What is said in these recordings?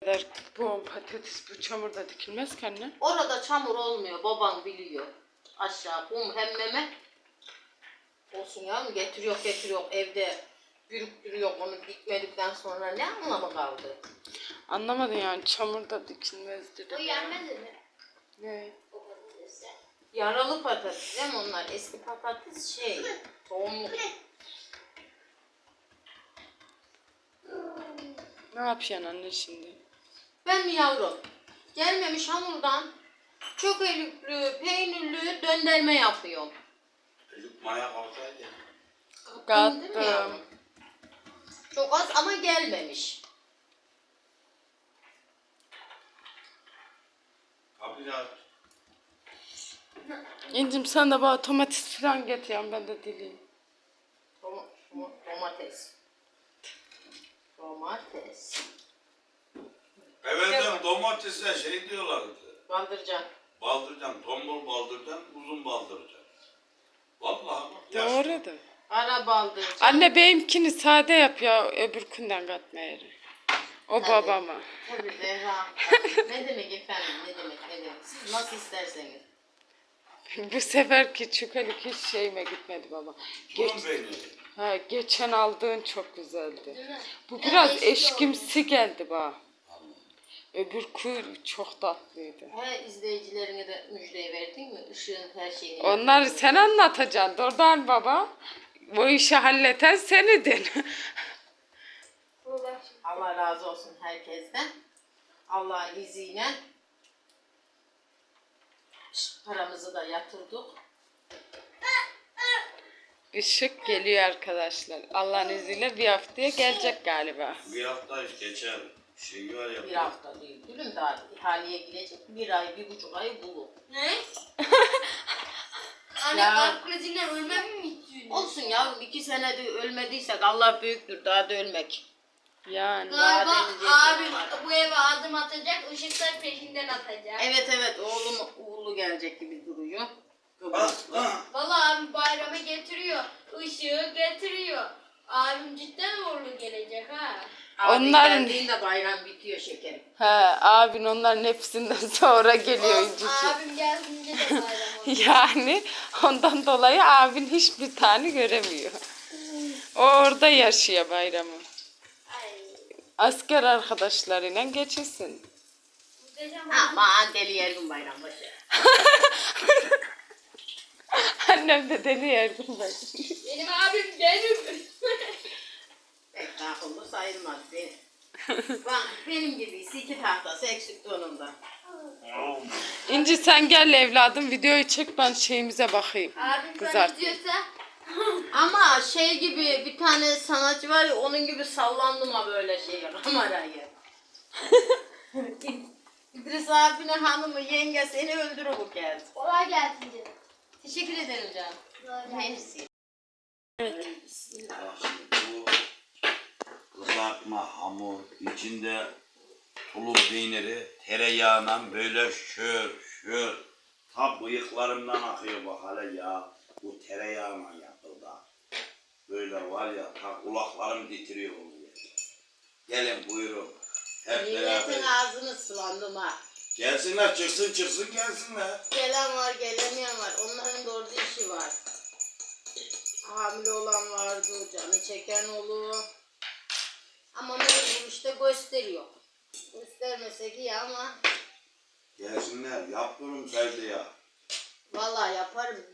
kadar bu patates bu çamurda dikilmez ki anne. Orada çamur olmuyor. Baban biliyor. Aşağı kum hemmeme. Olsun ya getiriyor getiriyor evde bürüktürüyor onu dikmedikten sonra ne anlamı kaldı? Anlamadın yani çamurda dikilmez dedi. O yenmedi mi? Ne? O patatesi. Yaralı patates değil mi onlar? Eski patates şey tohumlu. Ne yapıyorsun anne şimdi? Ben mi yavrum? Gelmemiş hamurdan çökelüklü, peynirli döndürme yapıyorum. Çocuk maya kalsaydı. Kattın değil mi Kattım. yavrum? Çok az ama gelmemiş. Abi ya İncim sen de bana domates falan getiriyorsun ben de dileyim. Tom- tom- domates. Domates. Evvelden domatese şey diyorlardı. Bandırcan. Baldırcan, tombul baldırcan, uzun baldırcan. Vallahi bak. yaş- Doğrudur. Ara baldırcan. Anne benimkini sade yap ya öbürkünden katma yeri. O Tabii. babama. Tabii Zehra. ne demek efendim? Ne demek? Ne demek? Siz nasıl isterseniz. Bu seferki çukalık hiç şeyime gitmedi baba. Geç, Bunun ha, geçen aldığın çok güzeldi. Bu Biraz biraz eşki eşkimsi geldi bana. Öbür kuy çok tatlıydı. He izleyicilerine de müjdeyi verdin mi? Işığın her şeyini. Onları sen anlatacaksın Dordan baba. Bu işi halleten senidin. Uğraş. Allah razı olsun herkesten. Allah'ın izniyle paramızı da yatırdık. Işık geliyor arkadaşlar. Allah'ın izniyle bir haftaya gelecek galiba. Bir hafta geçer. Şey var ya. Bir hafta değil. Gülüm daha ihaleye girecek. Bir ay, bir buçuk ay bulur. Ne? Anne Ya. kalp krizinden ölmem mi istiyorsun? Olsun yavrum iki senede ölmediysek Allah büyüktür daha da ölmek. Yani. Galiba Daha deneyecek abim var. bu eve adım atacak, ışıklar peşinden atacak. Evet evet oğlum uğurlu gelecek gibi duruyor. Ah, ah. Vallahi abim bayrama getiriyor, ışığı getiriyor. Abim cidden uğurlu gelecek ha. Abi Onların- geldiğinde bayram bitiyor şekerim. He, abin onların hepsinden sonra geliyor incisi. abim geldiğinde de bayram olur. Yani ondan dolayı abin hiçbir tane göremiyor. O orada yaşıyor bayramı. Ay. Asker arkadaşlarıyla geçirsin. Muhteşem Aman deli yergin bayram başı. Annem de deli yerdim ben. Benim abim benim. Akıllı sayılmaz benim. Bak benim gibi iki tahtası eksik donumda. İnci sen gel evladım videoyu çek ben şeyimize bakayım. Abim Kızart. izliyorsa Ama şey gibi bir tane sanatçı var ya onun gibi sallandım ha böyle şey kamerayı. İdris abinin hanımı yenge seni öldürür bu kez. kolay gelsin canım. Teşekkür ederim canım. Kolay gelsin. Mersi. Bu kızartma hamur içinde tulum peyniri tereyağıyla böyle şör şör ta bıyıklarımdan akıyor bak hele ya bu tereyağına yapıldı. Böyle var ya ta kulaklarım titriyor yerken. Gelin buyurun. Hep beraber. ağzını sıvandım ha. Gelsinler çıksın çıksın gelsinler. Gelen var gelemeyen var. Onların orada işi var. Hamile olan vardı, canı çeken olur. Ama mecbur işte gösteriyor. Göstermesek iyi ama Gelsinler yaptırım sevdi ya. vallahi yaparım.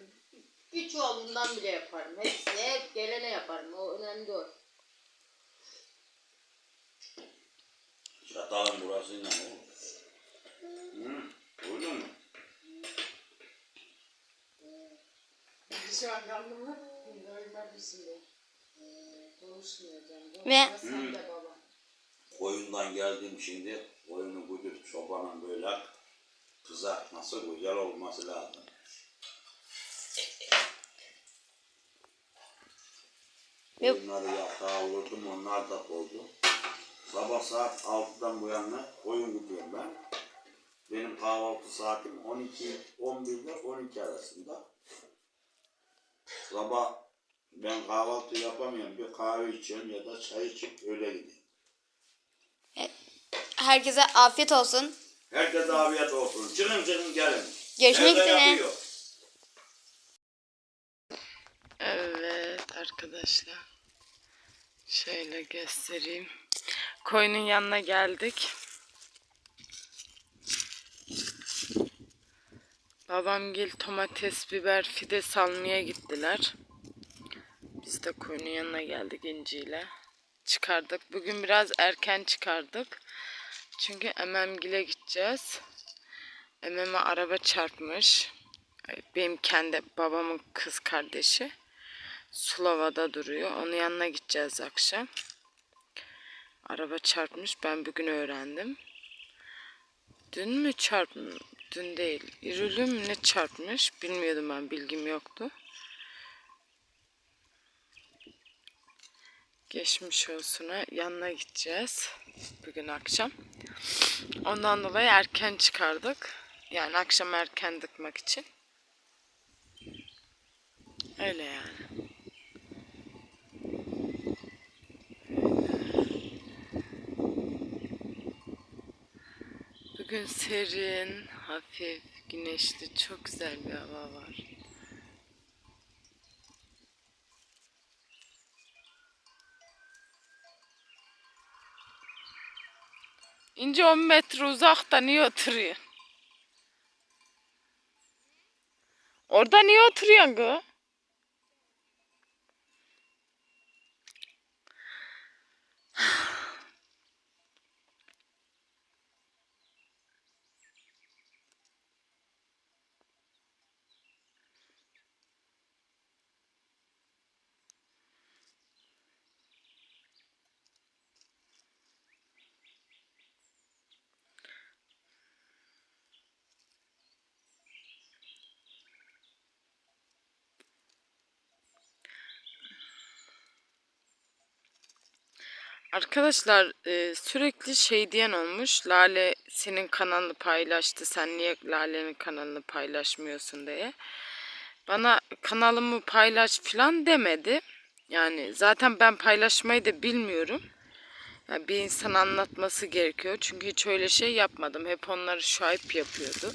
Bir çuvalından bile yaparım. Hepsi hep gelene yaparım. O önemli değil. Çatalın burasıyla oğlum. Hı, duydun mu? Şu an karnımı doymamışım. Konuşmayacağım. Ve- Sen de baba. Koyundan geldim şimdi. Koyunu güdüp çobanın böyle kızartması güzel olması lazım. Koyunları yatağa vurdum onlar da oldu. Sabah saat 6'dan bu yana koyun gidiyorum ben. Benim kahvaltı saatim 12, 11 ile 12 arasında. Sabah ben kahvaltı yapamıyorum. Bir kahve içiyorum ya da çay içip öyle gideyim. herkese afiyet olsun. Herkese afiyet olsun. Çıkın çıkın gelin. Görüşmek Evde üzere. yapıyor. Evet arkadaşlar. Şöyle göstereyim. Koyunun yanına geldik. Babamgil domates, biber, fide salmaya gittiler. De koyunun yanına geldik inciyle. Çıkardık. Bugün biraz erken çıkardık. Çünkü Ememgil'e gideceğiz. Emem'e araba çarpmış. Benim kendi babamın kız kardeşi. Sulava'da duruyor. Onun yanına gideceğiz akşam. Araba çarpmış. Ben bugün öğrendim. Dün mü çarpmış? Dün değil. İrülü mü ne çarpmış? Bilmiyordum ben. Bilgim yoktu. Geçmiş olsuna yanına gideceğiz. Bugün akşam. Ondan dolayı erken çıkardık. Yani akşam erken dıkmak için. Öyle yani. Bugün serin, hafif, güneşli, çok güzel bir hava var. İnce 10 metre uzakta niye oturuyor? Orada niye oturuyorsun kız? Arkadaşlar sürekli şey diyen olmuş. Lale senin kanalını paylaştı. Sen niye Lale'nin kanalını paylaşmıyorsun diye. Bana kanalımı paylaş falan demedi. Yani zaten ben paylaşmayı da bilmiyorum. Yani bir insan anlatması gerekiyor. Çünkü hiç öyle şey yapmadım. Hep onları şahip yapıyordu.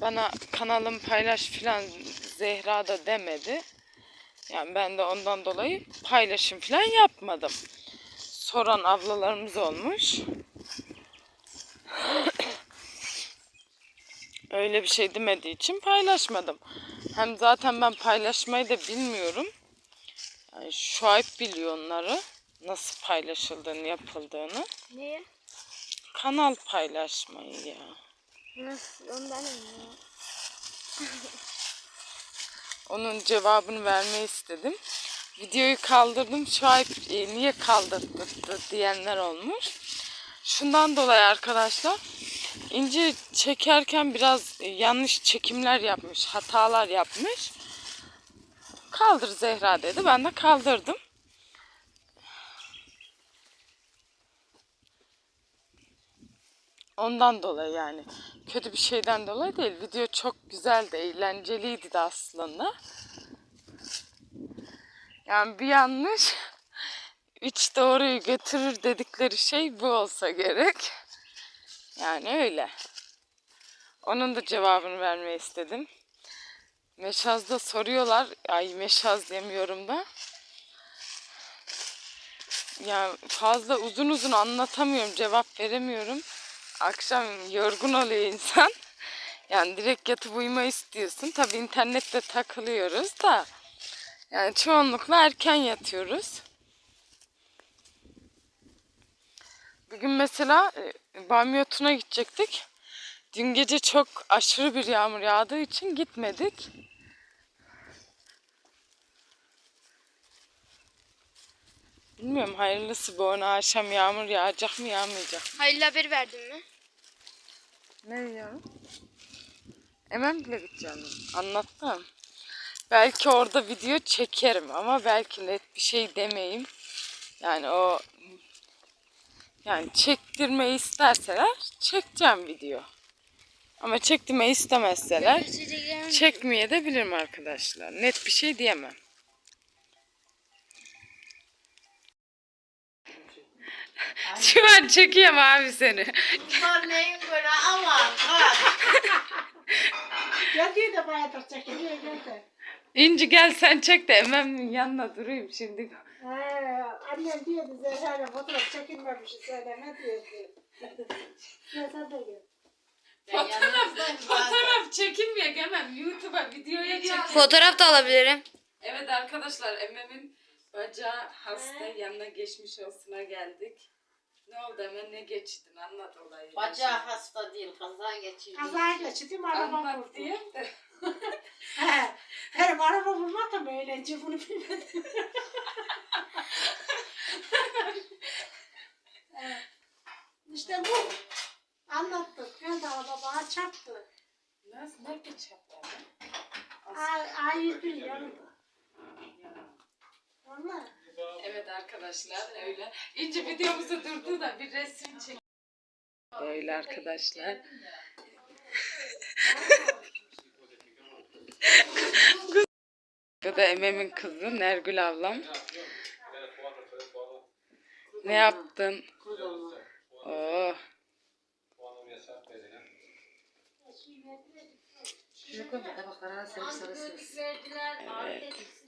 Bana kanalımı paylaş falan Zehra da demedi. Yani ben de ondan dolayı paylaşım falan yapmadım soran ablalarımız olmuş. Öyle bir şey demediği için paylaşmadım. Hem zaten ben paylaşmayı da bilmiyorum. Yani Şuayb biliyor onları. Nasıl paylaşıldığını, yapıldığını. Niye? Kanal paylaşmayı ya. Nasıl? Ondan mı? Onun cevabını vermeyi istedim. Videoyu kaldırdım. Şuayb e, niye kaldırdı diyenler olmuş. Şundan dolayı arkadaşlar İnci çekerken biraz yanlış çekimler yapmış, hatalar yapmış. Kaldır Zehra dedi. Ben de kaldırdım. Ondan dolayı yani. Kötü bir şeyden dolayı değil. Video çok güzeldi, eğlenceliydi de aslında. Yani bir yanlış üç doğruyu götürür dedikleri şey bu olsa gerek. Yani öyle. Onun da cevabını vermeyi istedim. Meşaz'da soruyorlar. Ay meşaz demiyorum da. Ya fazla uzun uzun anlatamıyorum, cevap veremiyorum. Akşam yorgun oluyor insan. Yani direkt yatıp uyuma istiyorsun. Tabi internette takılıyoruz da. Yani çoğunlukla erken yatıyoruz. Bugün mesela e, Bamyotuna gidecektik. Dün gece çok aşırı bir yağmur yağdığı için gitmedik. Bilmiyorum hayırlısı bu ona akşam yağmur yağacak mı yağmayacak mı? Hayırlı haber verdin mi? Ne ya? Hemen bile gideceğim. Anlattım. Belki orada video çekerim ama belki net bir şey demeyeyim. Yani o yani çektirmeyi isterseler çekeceğim video. Ama çektirmeyi istemezseler çekmeye de bilirim arkadaşlar. Net bir şey diyemem. Şu an çekiyorum abi seni. Bunlar neyin böyle Allah Allah. Geldiği İnci gel sen çek de Emem'in yanına durayım şimdi. He, annem diyordu Zehra'yla fotoğraf çekilmemişiz söyleme diyordu. Ya sen de gel. Fotoğraf, fotoğraf çekinmeye hemen YouTube'a videoya çekin. Fotoğraf da alabilirim. Evet arkadaşlar Emem'in bacağı hasta yanına geçmiş olsuna geldik. Ne oldu Emem ne geçtin anlat olayı. Bacağı hasta değil kaza geçirdi. Kaza geçirdim araba Anlat vurdu. diye de. Benim araba vurmak da böylece bunu bilmedim. He, işte bu. Anlattık. Geldi araba bana çarptı. Nasıl ne geçaplar? Ay, ay bir yanında. Vallahi. Evet arkadaşlar öyle. İnce videomuzu durdu da bir resim çek. Böyle arkadaşlar. Bu da Emem'in kızı Nergül ablam. Ne yaptın? Oh.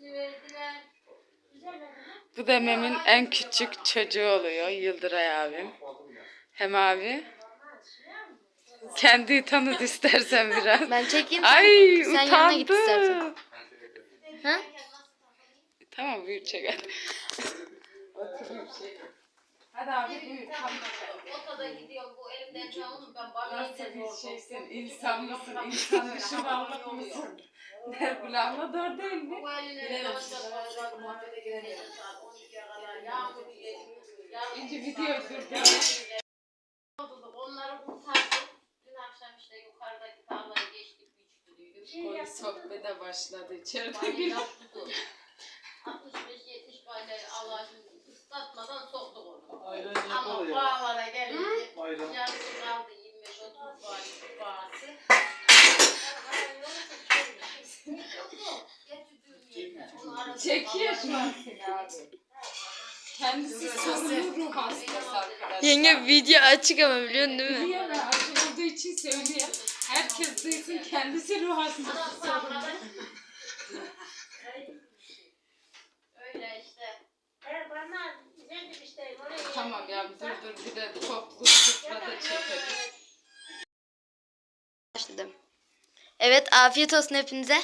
Verdiler. Bu da Emem'in en küçük çocuğu oluyor Yıldıray abim. Hem abi. Kendi tanıt istersen biraz. Ben çekeyim. Ay Sen yanına git istersen. Ha? Tamam buyur çek hadi. Abi buyur. Otada gidiyorum bu elimden çalın ben bana Nasıl bir şeysin? İnsan mısın? İnsan dışı varlık mısın? Nergül abla doğru değil mi? Bu eline çalınca muhabbete girelim. Saat 12'ye kadar yağmur yağmur- İnci video durdu. Oturduk, Onları kurtardık. Dün akşam işte yukarıdaki Koyu sohbete başladı içeride Bani bir. yaptı. 65-70 bani Allah şimdi ıslatmadan soktuk onu. Ama bağlara gelince yarısı kaldı 25-30 bani bağısı. Çekiyor şu an. Kendisi sorunlu ruh hastası arkadaşlar. Yenge video açık ama biliyorsun değil mi? Ben acı olduğu için söylüyorum. Herkes duysun kendisi ruh hastası. Öyle işte. He, bana ne işte oraya Tamam ya dur dur bir de toplu sıfrada çekelim. Başladım. Evet afiyet olsun hepinize.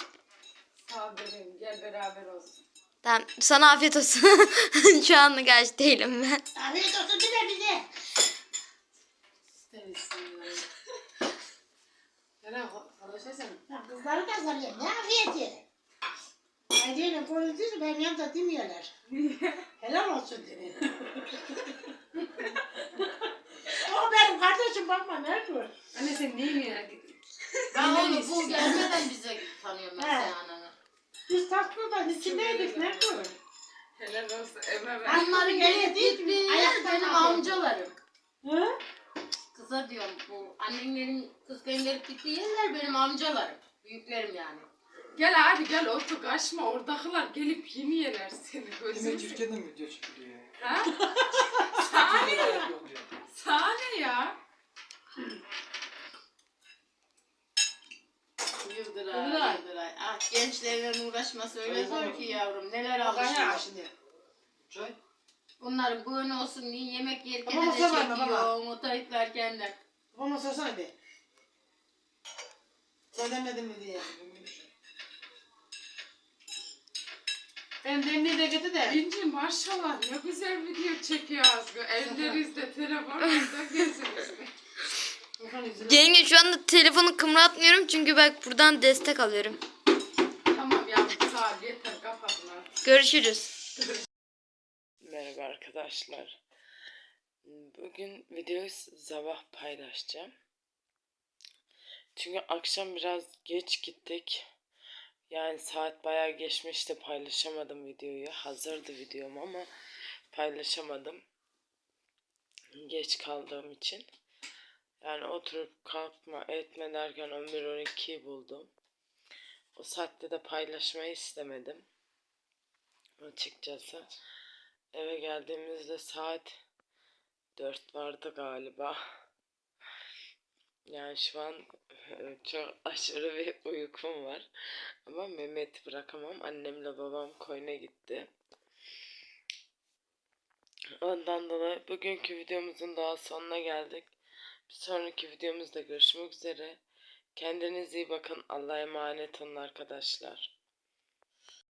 Sağ ol bebeğim gel beraber olsun. Tamam sana afiyet olsun. Şu anlık aç değilim ben. Afiyet olsun bir de bize. Ya Kızları da sanıyorum. Ne afiyeti? Ben diyorum konuştuysa ben yanımda demiyorlar. Helal olsun dedi. o benim kardeşim bakma nerede? Anne sen neyi merak ediyorsun? Ben onu bu gelmeden bize tanıyorum ben He. Seyhan'ı. Biz tatlıdan içindeydik nerede? Helal olsun Emre ben. Onları geledik Ayakta Ayakta benim amcalarım. Hı? Kıza diyorum bu annenlerin kız gönderip gittiği yerler benim amcalarım. Büyüklerim yani. Gel abi gel otur kaçma oradakiler gelip yemeyeler seni Yemek gözünü. Türkiye'de mi video çekiliyor ya? Ha? Sana ne ya? Yok ya. Sana ne ya? Yıldıray, Yıldıray. Yıldıray. Ah gençlerin uğraşması öyle Öyle zor mi? ki yavrum. Neler alışıyor. şimdi. Çay? Bunların bugün olsun diye yemek yerken Ama de masa var mı çekiyor. baba? Motor yüklerken de. Bana sorsana bir. Söylemedim mi diye. Ben demliği de getir de. İnci maşallah ne güzel video çekiyor Azgı. Ellerinizde telefonunuzda gözünüzde. Yenge şu anda telefonu kımratmıyorum çünkü bak buradan destek alıyorum. tamam yavrum sağ ol yeter kapatın artık. Görüşürüz. Merhaba arkadaşlar. Bugün videoyu sabah paylaşacağım. Çünkü akşam biraz geç gittik. Yani saat bayağı geçmişti paylaşamadım videoyu. Hazırdı videom ama paylaşamadım. Geç kaldığım için. Yani oturup kalkma etme derken 11-12'yi buldum. O saatte de paylaşmayı istemedim. Açıkçası. Eve geldiğimizde saat Dört vardı galiba. Yani şu an e, çok aşırı bir uykum var. Ama Mehmet'i bırakamam. Annemle babam koyuna gitti. Ondan dolayı bugünkü videomuzun daha sonuna geldik. Bir sonraki videomuzda görüşmek üzere. Kendinize iyi bakın. Allah'a emanet olun arkadaşlar.